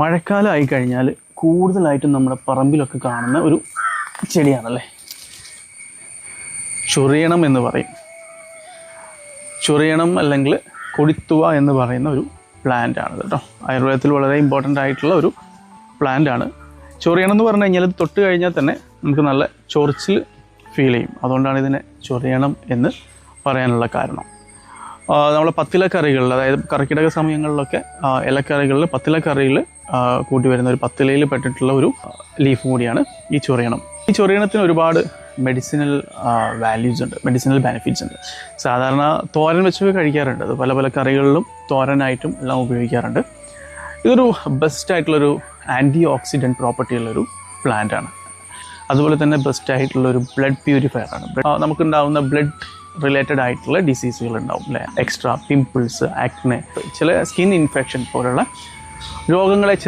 മഴക്കാലം ആയി കഴിഞ്ഞാൽ കൂടുതലായിട്ടും നമ്മുടെ പറമ്പിലൊക്കെ കാണുന്ന ഒരു ചെടിയാണല്ലേ? ചൊറിയണം എന്ന് പറയും. ചൊറിയണം അല്ലെങ്കിൽ കൊടിത്തുവ എന്ന് പറയുന്ന ഒരു പ്ലാന്റ് ആണ് കേട്ടോ. ആയുർവേദത്തിൽ വളരെ ഇമ്പോർട്ടന്റ് ആയിട്ടുള്ള ഒരു പ്ലാന്റ് ആണ്. ചൊറിയണം എന്ന് പറഞ്ഞു കഴിഞ്ഞാൽ തൊട്ട് കഴിഞ്ഞാൽ തന്നെ നമുക്ക് നല്ല ചൊറിച്ചിൽ ഫീൽ ചെയ്യും. അതുകൊണ്ടാണ് ഇതിനെ ചൊറിയണം എന്ന് പറയാനുള്ള കാരണം. ആ, നമ്മളെ പത്തിലക്കറികളിൽ അതായത് കറിക്കിടക സമയങ്ങളിലൊക്കെ ഇലക്കറികളിൽ പത്തിലക്കറിയിൽ കൂട്ടി വരുന്ന ഒരു പത്തിലയിൽ പെട്ടിട്ടുള്ള ഒരു ലീഫ് കൂടിയാണ് ഈ ചൊറിയണം. ഈ ചൊറിയണത്തിന് ഒരുപാട് മെഡിസിനൽ വാല്യൂസ് ഉണ്ട് മെഡിസിനൽ ബെനിഫിറ്റ്സ് ഉണ്ട്. സാധാരണ തോരൻ വെച്ചൊക്കെ കഴിക്കാറുണ്ട്. അത് പല പല കറികളിലും തോരനായിട്ടും എല്ലാം ഉപയോഗിക്കാറുണ്ട്. ഇതൊരു ബെസ്റ്റ് ആയിട്ടുള്ളൊരു ആന്റി ഓക്സിഡന്റ് പ്രോപ്പർട്ടി ഉള്ളൊരു പ്ലാന്റ് ആണ്. അതുപോലെ തന്നെ ബെസ്റ്റ് ആയിട്ടുള്ളൊരു ബ്ലഡ് പ്യൂരിഫയർ ആണ്. നമുക്കുണ്ടാവുന്ന ബ്ലഡ് റിലേറ്റഡ് ആയിട്ടുള്ള ഡിസീസുകൾ ഉണ്ടാവും അല്ലേ? എക്സ്ട്രാ പിമ്പിൾസ് ആക്നെ ചില സ്കിൻ ഇൻഫെക്ഷൻ പോലുള്ള രോഗങ്ങളെ